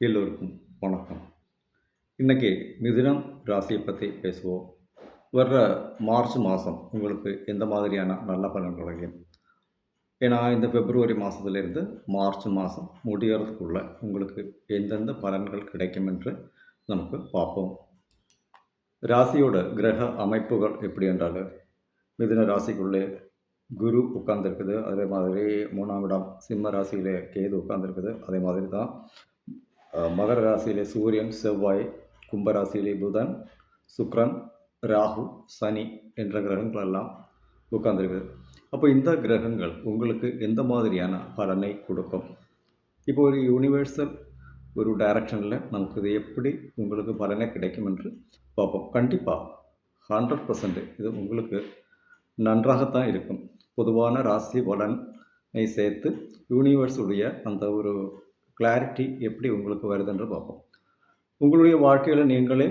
எல்லோருக்கும் வணக்கம். இன்றைக்கி மிதுனம் ராசியை பற்றி பேசுவோம். வர்ற மார்ச் மாதம் உங்களுக்கு எந்த மாதிரியான நல்ல பலன் கிடைக்கும்? ஏன்னா இந்த பிப்ரவரி மாதத்துலேருந்து மார்ச் மாதம் முடியறதுக்குள்ள உங்களுக்கு எந்தெந்த பலன்கள் கிடைக்கும் என்று நமக்கு பார்ப்போம். ராசியோட கிரக அமைப்புகள் எப்படி என்றால் மிதுன ராசிக்குள்ளே குரு உட்கார்ந்துருக்குது அதே மாதிரி மூணாம் இடம் சிம்ம ராசியிலே கேது உட்கார்ந்துருக்குது அதே மாதிரி தான் மகர ராசியிலே சூரியன் செவ்வாய் கும்பராசியிலே புதன் சுக்ரன் ராகு சனி என்ற கிரகங்கள் எல்லாம் உட்கார்ந்துருக்குது அப்போ இந்த கிரகங்கள் உங்களுக்கு எந்த மாதிரியான பலனை கொடுக்கும்? இப்போ ஒரு யூனிவர்சல் ஒரு டைரக்ஷனில் நமக்கு இது எப்படி உங்களுக்கு பலனை கிடைக்கும் என்று பார்ப்போம். கண்டிப்பாக ஹண்ட்ரட் பர்சன்ட் இது உங்களுக்கு நன்றாகத்தான் இருக்கும். பொதுவான ராசி பலனை சேர்த்து யூனிவர்ஸுடைய அந்த ஒரு கிளாரிட்டி எப்படி உங்களுக்கு வருதுன்ற பார்ப்போம். உங்களுடைய வாழ்க்கையில் நீங்களே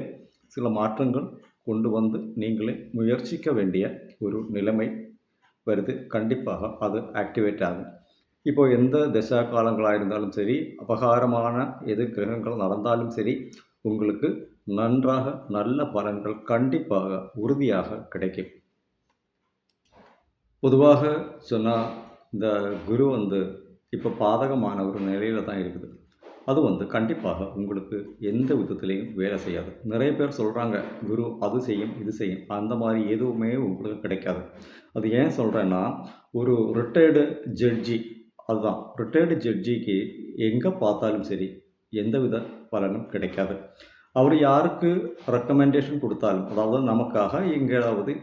சில மாற்றங்கள் கொண்டு வந்து நீங்களே முயற்சிக்க வேண்டிய ஒரு நிலைமை வருது. கண்டிப்பாக அது ஆக்டிவேட் ஆகும். இப்போ எந்த தசா காலங்களாக இருந்தாலும் சரி அபகாரமான எது கிரகங்கள் நடந்தாலும் சரி உங்களுக்கு நன்றாக நல்ல பலன்கள் கண்டிப்பாக உறுதியாக கிடைக்கும். பொதுவாக சொன்னால் இந்த குரு வந்து இப்போ பாதகமான ஒரு நிலையில தான் இருக்குது. அது வந்து கண்டிப்பாக உங்களுக்கு எந்த விதத்துலேயும் வேலை செய்யாது. நிறைய பேர் சொல்கிறாங்க குரு அது செய்யும் இது செய்யும். அந்த மாதிரி எதுவுமே உங்களுக்கு கிடைக்காது. அது ஏன் சொல்கிறேன்னா ஒரு ரிட்டையர்டு ஜட்ஜி அதுதான். ரிட்டையர்டு ஜட்ஜிக்கு எங்கே பார்த்தாலும் சரி எந்த வித பலனும் கிடைக்காது. அவர் யாருக்கு ரெக்கமெண்டேஷன் கொடுத்தாலும் அதாவது நமக்காக எங்கேயாவது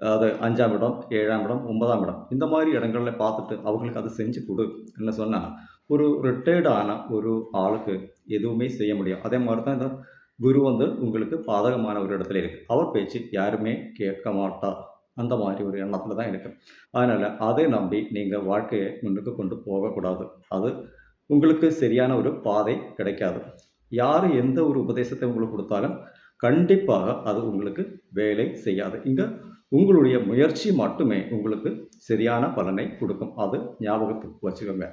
அது அஞ்சாம் இடம் ஏழாம் இடம் ஒன்பதாம் இடம். இந்த மாதிரி இடங்களில் பார்த்துட்டு அவங்களுக்கு அதை செஞ்சு கொடு என்ன சொன்னால் ஒரு ரிட்டையர்டான ஆன ஒரு ஆளுக்கு எதுவுமே செய்ய முடியும் அதே மாதிரி தான் இந்த குரு வந்து உங்களுக்கு பாதகமான ஒரு இடத்துல இருக்குது அவர் பேச்சு யாருமே கேட்க மாட்டா. அந்த மாதிரி ஒரு எண்ணத்தில் தான் இருக்குது அதனால் அதை நம்பி நீங்கள் வாழ்க்கையை முன்னுக்கு கொண்டு போகக்கூடாது. அது உங்களுக்கு சரியான ஒரு பாதை கிடைக்காது. யார் எந்த ஒரு உபதேசத்தை உங்களுக்கு கொடுத்தாலும் கண்டிப்பாக அது உங்களுக்கு வேலை செய்யாது. இங்கே உங்களுடைய முயற்சி மட்டுமே உங்களுக்கு சரியான பலனை கொடுக்கும். அது ஞாபகத்துக்கு வச்சுக்கோங்க.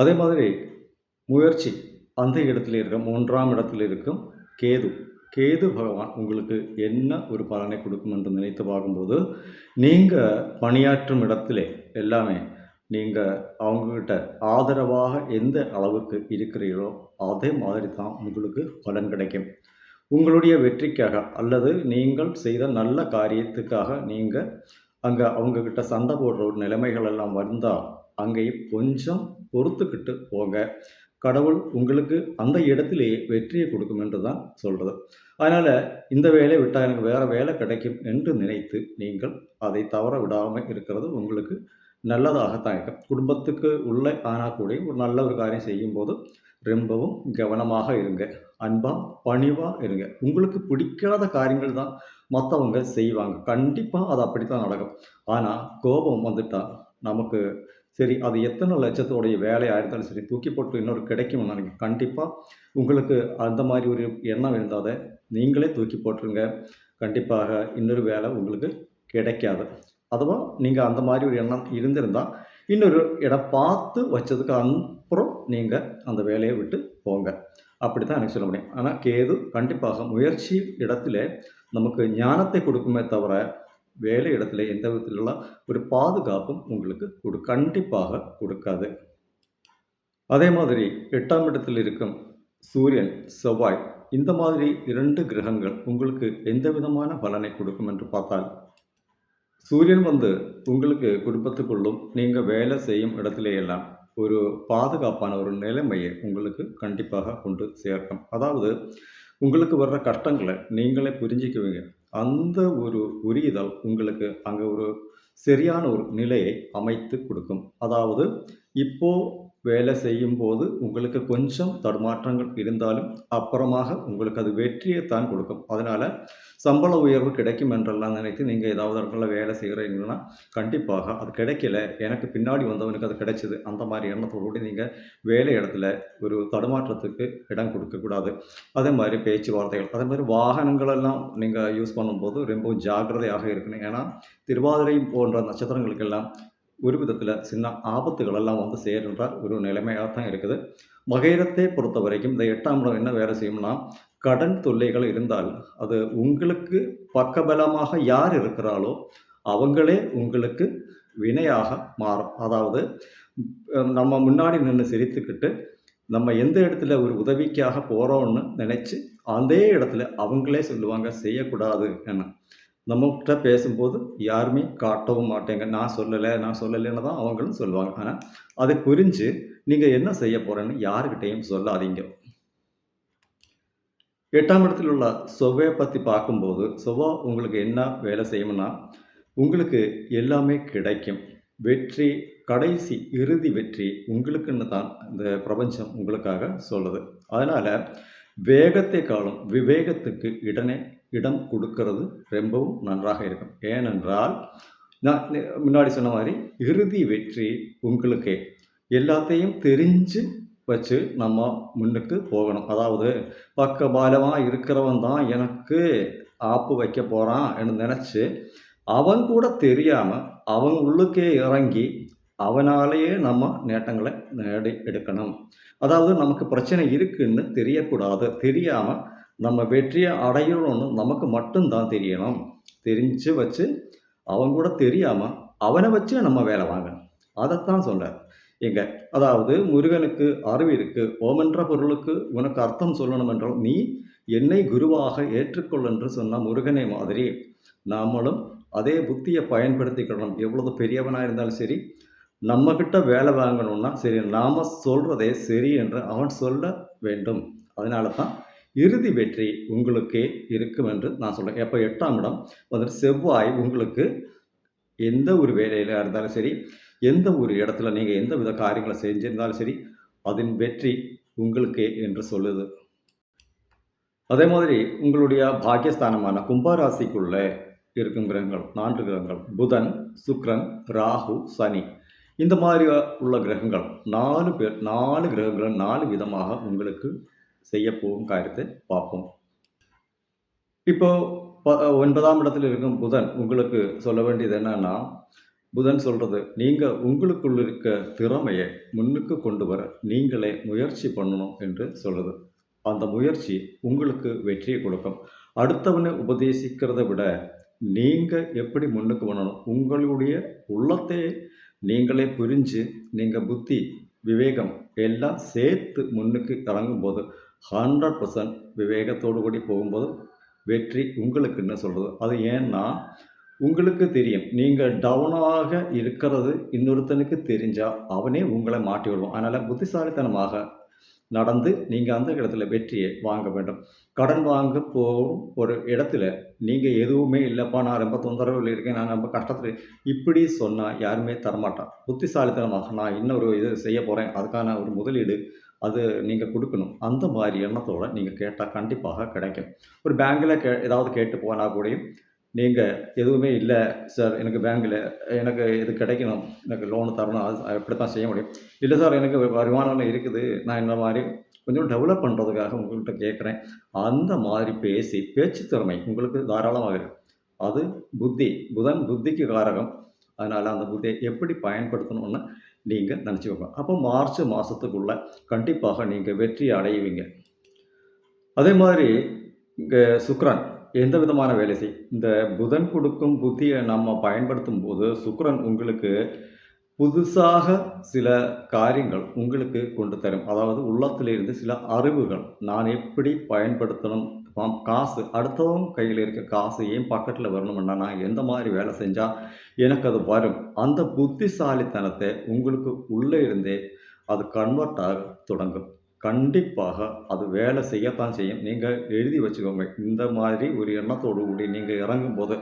அதே மாதிரி முயற்சி அந்த இடத்துல இருக்கும் மூன்றாம் இடத்துல இருக்கும் கேது. கேது பகவான் உங்களுக்கு என்ன ஒரு பலனை கொடுக்கும் என்று நினைத்து பார்க்கும்போது நீங்கள் பணியாற்றும் இடத்திலே எல்லாமே நீங்கள் அவங்கக்கிட்ட ஆதரவாக எந்த அளவுக்கு இருக்கிறீர்களோ அதே மாதிரி தான் உங்களுக்கு பலன் கிடைக்கும். உங்களுடைய வெற்றிக்காக அல்லது நீங்கள் செய்த நல்ல காரியத்துக்காக நீங்கள் அங்கே அவங்கக்கிட்ட சண்டை போடுற ஒரு நிலைமைகள் எல்லாம் வந்தால் அங்கேயும் கொஞ்சம் பொறுத்துக்கிட்டு போங்க. கடவுள் உங்களுக்கு அந்த இடத்திலேயே வெற்றியை கொடுக்கும் என்று தான் சொல்கிறது அதனால் இந்த வேலையை விட்டால் எனக்கு வேறு வேலை கிடைக்கும் என்று நினைத்து நீங்கள் அதை தவற விடாமல் இருக்கிறது உங்களுக்கு நல்லதாகத்தான் இருக்கும் குடும்பத்துக்கு உள்ளே ஆனால் கூட ஒரு நல்ல ஒரு காரியம் செய்யும்போது ரொம்பவும் கவனமாக இருங்க. அன்பாக பணிவாக இருங்க. உங்களுக்கு பிடிக்காத காரியங்கள் தான் மற்றவங்க செய்வாங்க. கண்டிப்பாக அது அப்படி தான் நடக்கும். ஆனால் கோபம் வந்துட்டால் நமக்கு சரி அது எத்தனை லட்சத்தோடைய வேலையாக இருந்தாலும் சரி தூக்கி போட்டு இன்னொரு கிடைக்கும்னு நினைக்கிறேன் கண்டிப்பாக உங்களுக்கு அந்த மாதிரி ஒரு எண்ணம் இருந்தால் நீங்களே தூக்கி போட்டுருங்க. கண்டிப்பாக இன்னொரு வேலை உங்களுக்கு கிடைக்காது. அதுவா நீங்கள் அந்த மாதிரி ஒரு எண்ணம் இருந்திருந்தால் இன்னொரு இடம் பார்த்து வச்சதுக்கு அப்புறம் நீங்கள் அந்த வேலையை விட்டு போங்க. அப்படி தான் எனக்கு சொல்ல முடியும். ஆனால் கேது கண்டிப்பாக முயற்சி இடத்துல நமக்கு ஞானத்தை கொடுக்குமே தவிர வேலை இடத்துல எந்த விதத்திലുള്ള ஒரு பாதுகாப்பும் உங்களுக்கு கொடு கண்டிப்பாக கொடுக்காது. அதே மாதிரி எட்டாம் இடத்தில் இருக்கும் சூரியன் செவ்வாய் இந்த மாதிரி இரண்டு கிரகங்கள் உங்களுக்கு எந்த விதமான பலனை கொடுக்கும் என்று பார்த்தால் சூரியன் வந்து உங்களுக்கு குடும்பத்துக்குள்ளும் நீங்கள் வேலை செய்யும் இடத்திலேயெல்லாம் ஒரு பாதுகாப்பான ஒரு நிலைமையை உங்களுக்கு கண்டிப்பாக கொண்டு சேர்க்கும். அதாவது உங்களுக்கு வர்ற கஷ்டங்களை நீங்களே புரிஞ்சிக்குவீங்க. அந்த ஒரு புரிதல் உங்களுக்கு அங்கே ஒரு சரியான ஒரு நிலையை அமைத்து கொடுக்கும். அதாவது இப்போ வேலை செய்யும் போது உங்களுக்கு கொஞ்சம் தடுமாற்றங்கள் இருந்தாலும் அப்புறமாக உங்களுக்கு அது வெற்றியை தான் கொடுக்கும். அதனால் சம்பள உயர்வு கிடைக்கும் என்றெல்லாம் நினைத்து நீங்கள் ஏதாவது இடத்துல வேலை செய்கிறீங்கன்னா கண்டிப்பாக அது கிடைக்கல. எனக்கு பின்னாடி வந்தவனுக்கு அது கிடைச்சிது. அந்த மாதிரி எண்ணத்தோடு நீங்கள் வேலை இடத்துல ஒரு தடுமாற்றத்துக்கு இடம் கொடுக்கக்கூடாது அதே மாதிரி பேச்சுவார்த்தைகள் அதே மாதிரி வாகனங்களெல்லாம் நீங்கள் யூஸ் பண்ணும்போது ரொம்ப ஜாக்கிரதையாக இருக்கணும். ஏன்னா திருவாதிரை போன்ற நட்சத்திரங்களுக்கெல்லாம் ஒரு விதத்தில் சின்ன ஆபத்துகளெல்லாம் வந்து சேருன்ற ஒரு நிலைமையாக தான் இருக்குது. மகைரத்தை பொறுத்த வரைக்கும் இந்த எட்டாம் இடம் என்ன வேலை செய்யும்னா கடன் தொல்லைகள் இருந்தால் அது உங்களுக்கு பக்கபலமாக யார் இருக்கிறாளோ அவங்களே உங்களுக்கு வினையாக மாறும். அதாவது நம்ம முன்னாடி நின்று சிரித்துக்கிட்டு நம்ம எந்த இடத்துல ஒரு உதவிக்காக போகிறோம்னு நினச்சி அதே இடத்துல அவங்களே சொல்லுவாங்க செய்யக்கூடாது என்ன நம்மகிட்ட பேசும்போது யாருமே காட்டவும் மாட்டேங்க. நான் சொல்லலை நான் சொல்லலைன்னு தான் அவங்களும் சொல்லுவாங்க. ஆனால் அதை புரிஞ்சு நீங்கள் என்ன செய்ய போகிறேன்னு யாருக்கிட்டையும் சொல்லாதீங்க. எட்டாம் இடத்தில் உள்ள செவ்வாயை பற்றி பார்க்கும்போது செவ்வாய் உங்களுக்கு என்ன வேலை செய்யணும்னா உங்களுக்கு எல்லாமே கிடைக்கும். வெற்றி கடைசி இறுதி வெற்றி உங்களுக்குன்னு தான் இந்த பிரபஞ்சம் உங்களுக்காக சொல்லுது. அதனால் வேகத்தை காலம் விவேகத்துக்கு இடனே இடம் கொடுக்கறது ரொம்பவும் நன்றாக இருக்கும். ஏனென்றால் நான் முன்னாடி சொன்ன மாதிரி இறுதி வெற்றி உங்களுக்கே. எல்லாத்தையும் தெரிஞ்சு வச்சு நம்ம முன்னுக்கு போகணும். அதாவது பக்கபாலமாக இருக்கிறவன் தான் எனக்கு ஆப்பு வைக்க போகிறான் நினச்சி அவன் கூட தெரியாமல் அவன் உள்ளுக்கே இறங்கி அவனாலேயே நம்ம நேட்டங்களை நேடி எடுக்கணும். அதாவது நமக்கு பிரச்சனை இருக்குன்னு தெரியக்கூடாது. தெரியாமல் நம்ம வெற்றியை அடையணும்னு நமக்கு மட்டும்தான் தெரியணும். தெரிஞ்சு வச்சு அவன் கூட தெரியாமல் அவனை வச்சு நம்ம வேலை வாங்கணும். அதைத்தான் சொல்கிறார் எங்க? அதாவது முருகனுக்கு அறிவு இருக்கு. ஓமென்ற பொருளுக்கு உனக்கு அர்த்தம் சொல்லணும் என்றால் நீ என்னை குருவாக ஏற்றுக்கொள் என்று சொன்ன முருகனை மாதிரி நாமளும் அதே புத்தியை பயன்படுத்திக்கணும். எவ்வளவு பெரியவனாக இருந்தாலும் சரி நம்மக்கிட்ட வேலை வாங்கணும்னா சரி நாம சொல்றதே சரி என்று அவன் சொல்ல வேண்டும். அதனால தான் இறுதி வெற்றி உங்களுக்கே இருக்கும் என்று நான் சொல்றேன். எப்போ எட்டாம் இடம் அதில் செவ்வாய் உங்களுக்கு எந்த ஒரு வேலையில் இருந்தாலும் சரி எந்த ஒரு இடத்துல நீங்கள் எந்த வித காரியங்களை செஞ்சிருந்தாலும் சரி அதன் வெற்றி உங்களுக்கே என்று சொல்லுது. அதே மாதிரி உங்களுடைய பாக்கியஸ்தானமான கும்பராசிக்குள்ளே இருக்கும் கிரகங்கள் நான்கு கிரகங்கள் புதன் சுக்ரன் ராகு சனி. இந்த மாதிரி உள்ள கிரகங்கள் நாலு பேர் நாலு கிரகங்கள் நாலு விதமாக உங்களுக்கு செய்ய போகும் காரியத்தை பார்ப்போம். இப்போ ஒன்பதாம் இடத்தில் இருக்கும் புதன் உங்களுக்கு சொல்ல வேண்டியது என்னன்னா புதன் சொல்றது நீங்க உங்களுக்குள்ள இருக்க திறமையை முன்னுக்கு கொண்டு வர நீங்களே முயற்சி பண்ணணும் என்று சொல்லுது அந்த முயற்சி உங்களுக்கு வெற்றியை கொடுக்கும். அடுத்தவனை உபதேசிக்கிறதை விட நீங்க எப்படி முன்னுக்கு பண்ணணும் உங்களுடைய உள்ளத்தை நீங்களே புரிஞ்சு நீங்க புத்தி விவேகம் எல்லாம் சேர்த்து முன்னுக்கு இறங்கும்போது ஹண்ட்ரட் பர்சன்ட் விவேகத்தோடு கூடி போகும்போது வெற்றி உங்களுக்குன்னு சொல்கிறது அது ஏன்னா உங்களுக்கு தெரியும். நீங்கள் டவுனாக இருக்கிறது இன்னொருத்தனுக்கு தெரிஞ்சால் அவனே உங்களை மாட்டி விடுவான். அதனால் புத்திசாலித்தனமாக நடந்து நீங்கள் அந்த இடத்துல வெற்றியை வாங்க வேண்டும். கடன் வாங்க போகும் ஒரு இடத்துல நீங்கள் எதுவுமே இல்லைப்பா நான் ரொம்ப தொந்தரவில் இருக்கேன் நான் ரொம்ப கஷ்டத்தில் இப்படி சொன்னால் யாருமே தரமாட்டான் புத்திசாலித்தனமாக நான் இன்னொரு இது செய்ய போகிறேன் அதுக்கான ஒரு முதலீடு அது நீங்கள் கொடுக்கணும். அந்த மாதிரி எண்ணத்தோட நீங்கள் கேட்டால் கண்டிப்பாக கிடைக்கும். ஒரு பேங்க்கில் கே ஏதாவது கேட்டு போனால் கூடயும் நீங்கள் எதுவுமே இல்லை சார் எனக்கு பேங்கில் எனக்கு இது கிடைக்கணும். எனக்கு லோன் தரணும். அது எப்படி தான் செய்ய முடியும். இல்லை சார் எனக்கு வருமானம் இருக்குது. நான் இந்த மாதிரி கொஞ்சம் டெவலப் பண்ணுறதுக்காக உங்கள்கிட்ட கேட்குறேன். அந்த மாதிரி பேசி பேச்சு திறமை உங்களுக்கு தாராளமாக இருக்கும். அது புத்தி. புதன் புத்திக்கு காரகம். அதனால் அந்த புத்தியை எப்படி பயன்படுத்தணும்னு நீங்கள் நினச்சிக்கோங்க அப்போ மார்ச் மாதத்துக்குள்ளே கண்டிப்பாக நீங்கள் வெற்றி அடைவீங்க. அதே மாதிரி இங்கே சுக்ரன் எந்த விதமான வேலை செய் இந்த புதன் கொடுக்கும் புத்தியை நம்ம பயன்படுத்தும் போது சுக்ரன் உங்களுக்கு புதுசாக சில காரியங்கள் உங்களுக்கு கொண்டு தரும். அதாவது உள்ளத்திலிருந்து சில அறிவுகள் நான் எப்படி பயன்படுத்தணும் காசு அடுத்தவங்க கையில் இருக்க காசு ஏன் பக்கத்தில் வரணும்னா நான் எந்த மாதிரி வேலை செஞ்சால் எனக்கு அது வரும்? அந்த புத்திசாலித்தனத்தை உங்களுக்கு உள்ளே இருந்தே அது கன்வெர்ட் ஆக தொடங்கும். கண்டிப்பாக அது வேலை செய்யத்தான் செய்யும். நீங்கள் எழுதி வச்சுக்கோங்க. இந்த மாதிரி ஒரு எண்ணத்தோடு கூடி நீங்கள் இறங்கும்போது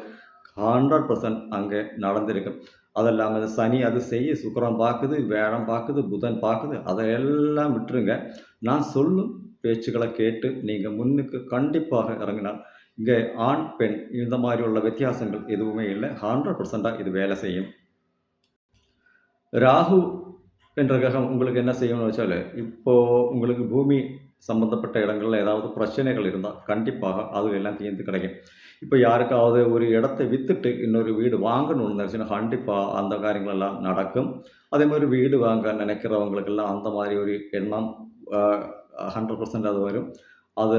ஹண்ட்ரட் பர்சன்ட் அங்கே நடந்திருக்கும் அது இல்லாமல் சனி அது செய்ய சுக்கரம் பார்க்குது வேடம் பார்க்குது புதன் பார்க்குது அதையெல்லாம் விட்டுருங்க. நான் சொல்லும் பேச்சுகளை கேட்டு நீங்கள் முன்னுக்கு கண்டிப்பாக இறங்கினால் இங்கே ஆண் பெண் இந்த மாதிரி உள்ள வித்தியாசங்கள் எதுவுமே இல்லை. ஹண்ட்ரட் பர்சண்டாக இது வேலை செய்யும். ராகு என்ற கிரகம் உங்களுக்கு என்ன செய்யணும்னு வச்சால் இப்போது உங்களுக்கு பூமி சம்மந்தப்பட்ட இடங்களில் ஏதாவது பிரச்சனைகள் இருந்தால் கண்டிப்பாக அது எல்லாம் தீர்ந்து கிடைக்கும். இப்போ யாருக்காவது ஒரு இடத்தை வித்துட்டு இன்னொரு வீடு வாங்கணும்னு நினச்சுன்னா கண்டிப்பாக அந்த காரியங்கள் எல்லாம் நடக்கும். அதே மாதிரி வீடு வாங்க நினைக்கிறவங்களுக்கெல்லாம் அந்த மாதிரி ஒரு எண்ணம் ஹண்ட்ரட் பர்சன்ட் அது வரும். அது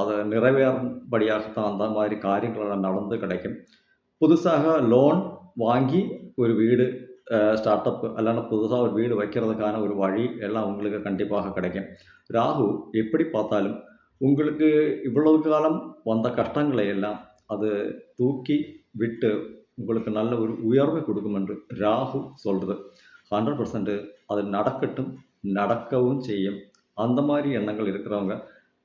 அதை நிறைவேறும்படியாகத்தான் அந்த மாதிரி காரியங்கள் நடந்து கிடைக்கும். புதுசாக லோன் வாங்கி ஒரு வீடு ஸ்டார்ட் அப் இல்லைன்னா புதுசாக ஒரு வீடு வைக்கிறதுக்கான ஒரு வழி எல்லாம் உங்களுக்கு கண்டிப்பாக கிடைக்கும். ராகு எப்படி பார்த்தாலும் உங்களுக்கு இவ்வளவு காலம் வந்த கஷ்டங்களை எல்லாம் அது தூக்கி விட்டு உங்களுக்கு நல்ல ஒரு உயர்வை கொடுக்கும் என்று ராகு சொல்கிறது ஹண்ட்ரட் பர்சன்ட் அது நடக்கட்டும் நடக்கவும் செய்யும். அந்த மாதிரி எண்ணங்கள் இருக்கிறவங்க.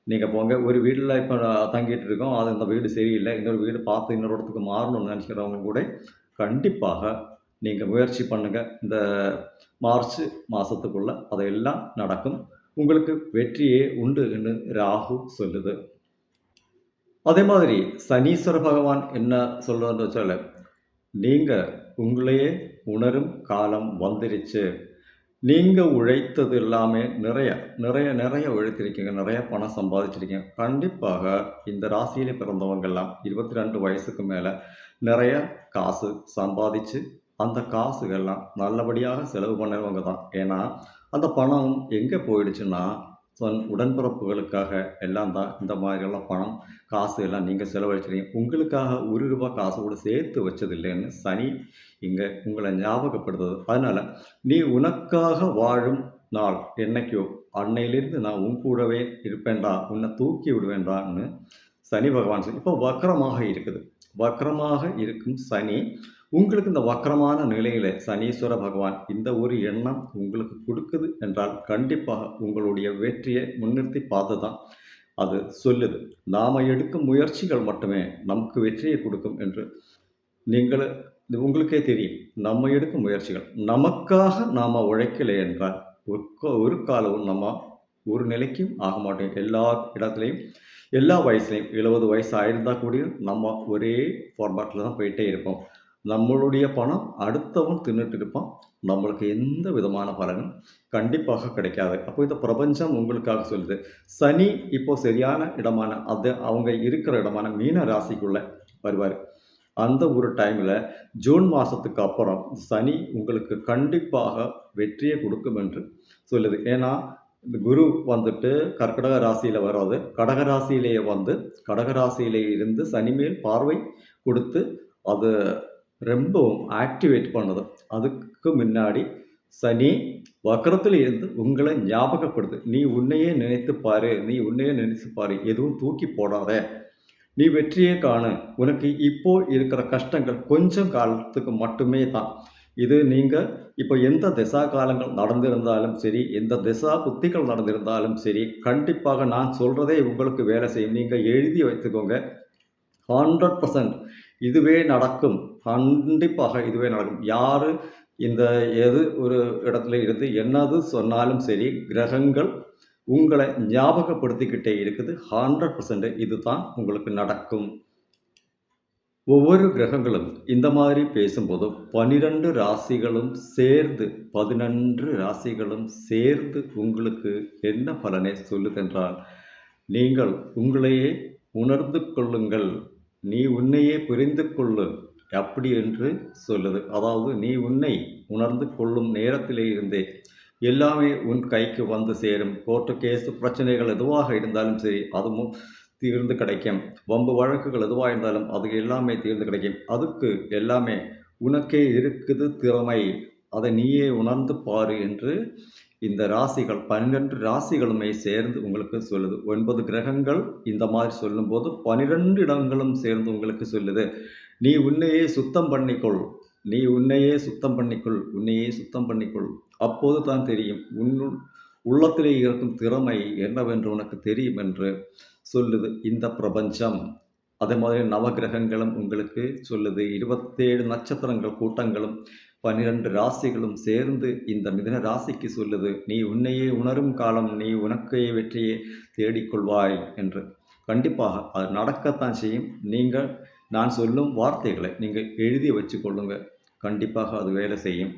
நீங்கள் போங்க ஒரு வீட்டில் இப்போ தங்கிட்டு இருக்கோம் அது இந்த வீடு சரியில்லை இன்னொரு வீடு பார்த்து இன்னொரு இடத்துக்கு மாறணும்னு நினைக்கிறவங்க கூட கண்டிப்பாக நீங்கள் முயற்சி பண்ணுங்கள் இந்த மார்ச் மாதத்துக்குள்ளே அதையெல்லாம் நடக்கும். உங்களுக்கு வெற்றியே உண்டு என்று ராகு சொல்லுது. அதே மாதிரி சனீஸ்வர பகவான் என்ன சொல்கிறன்னு வச்சால நீங்கள் உங்களையே உணரும் காலம் வந்துருச்சு. நீங்கள் உழைத்தது எல்லாமே நிறைய நிறைய நிறைய உழைத்திருக்கீங்க நிறைய பணம் சம்பாதிச்சிருக்கீங்க. கண்டிப்பாக இந்த ராசியிலே பிறந்தவங்கெல்லாம் இருபத்தி ரெண்டு வயசுக்கு மேலே நிறைய காசு சம்பாதிச்சு அந்த காசுகள்லாம் நல்லபடியாக செலவு பண்ணவங்க தான். ஏன்னா அந்த பணம் எங்கே போயிடுச்சுன்னா சொன் உடன்பிறப்புகளுக்காக எல்லாம் தான் இந்த மாதிரியெல்லாம் பணம் காசு எல்லாம் நீங்கள் செலவழிச்சிருக்கீங்க உங்களுக்காக ஒரு ரூபாய் காசு கூட சேர்த்து வச்சதில்லைன்னு சனி இங்கே உங்களை ஞாபகப்படுத்துது. அதனால் நீ உனக்காக வாழும் நாள் என்னைக்கோ அன்னையிலிருந்து நான் உன் கூடவே இருப்பேன்டா உன்னை தூக்கி விடுவேன்டான்னு சனி பகவான் சொல்லி இப்போ வக்கரமாக இருக்குது. வக்கரமாக இருக்கும் சனி உங்களுக்கு இந்த வக்கரமான நிலையில் சனீஸ்வர பகவான் இந்த ஒரு எண்ணம் உங்களுக்கு கொடுக்குது என்றால் கண்டிப்பாக உங்களுடைய வெற்றியை முன்னிறுத்தி பார்த்து தான் அது சொல்லுது. நாம் எடுக்கும் முயற்சிகள் மட்டுமே நமக்கு வெற்றியை கொடுக்கும் என்று நீங்கள் உங்களுக்கே தெரியும். நம்ம எடுக்கும் முயற்சிகள். நமக்காக நாம் உழைக்கலை என்றால் ஒரு கா- ஒரு காலமும் நம்ம ஒரு நிலைக்கும் ஆக மாட்டோம். எல்லா இடத்துலையும் எல்லா வயசுலையும் எழுபது வயசு ஆயிருந்தால் கூடியும் நம்ம ஒரே ஃபார்மேட்டில் தான் போயிட்டே இருப்போம். நம்மளுடைய பணம் அடுத்தவன் தின்னுட்டு இருப்பான் நம்மளுக்கு எந்த விதமான பலனும் கண்டிப்பாக கிடைக்காது. அப்போ இந்த பிரபஞ்சம் உங்களுக்காக சொல்லுது. சனி இப்போ சரியான இடமான அது அவங்க இருக்கிற இடமான மீன ராசிக்குள்ள வருவார். அந்த ஒரு டைமில் ஜூன் மாதத்துக்கு அப்புறம் சனி உங்களுக்கு கண்டிப்பாக வெற்றியை கொடுக்கும் என்று சொல்லுது. ஏன்னா இந்த குரு வந்துட்டு கர்க்கடக ராசியில் வராது. கடக ராசியிலேயே வந்து கடக ராசியிலே இருந்து சனி மேல் பார்வை கொடுத்து அது ரொம்பவும் ஆக்டிவேட் பண்ணுது அதுக்கு முன்னாடி சனி வக்கரத்தில் இருந்து உங்களை ஞாபகப்படுது. நீ உன்னையே நினைத்து பாரு. நீ உன்னையே நினைத்து பாரு. எதுவும் தூக்கி போடாத. நீ வெற்றியே காணு. உனக்கு இப்போ இருக்கிற கஷ்டங்கள் கொஞ்சம் காலத்துக்கு மட்டுமே தான். இது நீங்கள் இப்போ எந்த திசா காலங்கள் நடந்திருந்தாலும் சரி எந்த திசா புத்திகள் நடந்திருந்தாலும் சரி கண்டிப்பாக நான் சொல்கிறதே உங்களுக்கு வேலை செய்யும். நீங்கள் எழுதி வைத்துக்கோங்க. ஹண்ட்ரட் பர்சன்ட் இதுவே நடக்கும். கண்டிப்பாக இதுவே நடக்கும். யார் இந்த எது ஒரு இடத்துல இருந்து என்னது சொன்னாலும் சரி கிரகங்கள் உங்களை ஞாபகப்படுத்திக்கிட்டே இருக்குது. ஹண்ட்ரட் பர்சன்ட் இதுதான் உங்களுக்கு நடக்கும். ஒவ்வொரு கிரகங்களும் இந்த மாதிரி பேசும்போது பனிரெண்டு ராசிகளும் சேர்ந்து பதினொன்று ராசிகளும் சேர்ந்து உங்களுக்கு என்ன பலனை சொல்லுதென்றால் நீங்கள் உங்களையே உணர்ந்து கொள்ளுங்கள். நீ உன்னையே புரிந்து கொள்ளு. அப்படி என்று சொல்லுது. அதாவது நீ உன்னை உணர்ந்து கொள்ளும் நேரத்திலே இருந்தே எல்லாமே உன் கைக்கு வந்து சேரும். கோர்ட்டு கேஸ் பிரச்சனைகள் எதுவாக இருந்தாலும் சரி அதுவும் தீர்ந்து கிடைக்கும். வம்பு வழக்குகள் எதுவாக இருந்தாலும் அது எல்லாமே தீர்ந்து கிடைக்கும். அதுக்கு எல்லாமே உனக்கே இருக்குது திறமை. அதை நீயே உணர்ந்து பாரு என்று இந்த ராசிகள் பன்னிரெண்டு ராசிகளுமே சேர்ந்து உங்களுக்கு சொல்லுது. ஒன்பது கிரகங்கள் இந்த மாதிரி சொல்லும்போது பன்னிரெண்டு இடங்களும் சேர்ந்து உங்களுக்கு சொல்லுது. நீ உன்னையே சுத்தம் பண்ணிக்கொள். நீ உன்னையே சுத்தம் பண்ணிக்கொள். உன்னையே சுத்தம் பண்ணிக்கொள். அப்போது தான் தெரியும் உன்னுள் உள்ளத்திலே இருக்கும் திறமை என்னவென்று உனக்கு தெரியும் என்று சொல்லுது இந்த பிரபஞ்சம். அதே மாதிரி நவகிரகங்களும் உங்களுக்கு சொல்லுது. இருபத்தேழு நட்சத்திரங்கள் கூட்டங்களும் பன்னிரண்டு ராசிகளும் சேர்ந்து இந்த மிதன ராசிக்கு சொல்லுது. நீ உன்னையே உணரும் காலம் நீ உனக்கே வெற்றியை தேடிக்கொள்வாய் என்று. கண்டிப்பாக அது நடக்கத்தான் செய்யும். நீங்கள் நான் சொல்லும் வார்த்தைகளை நீங்கள் எழுதி வச்சு கொள்ளுங்கள் கண்டிப்பாக அது வேலை செய்யும்.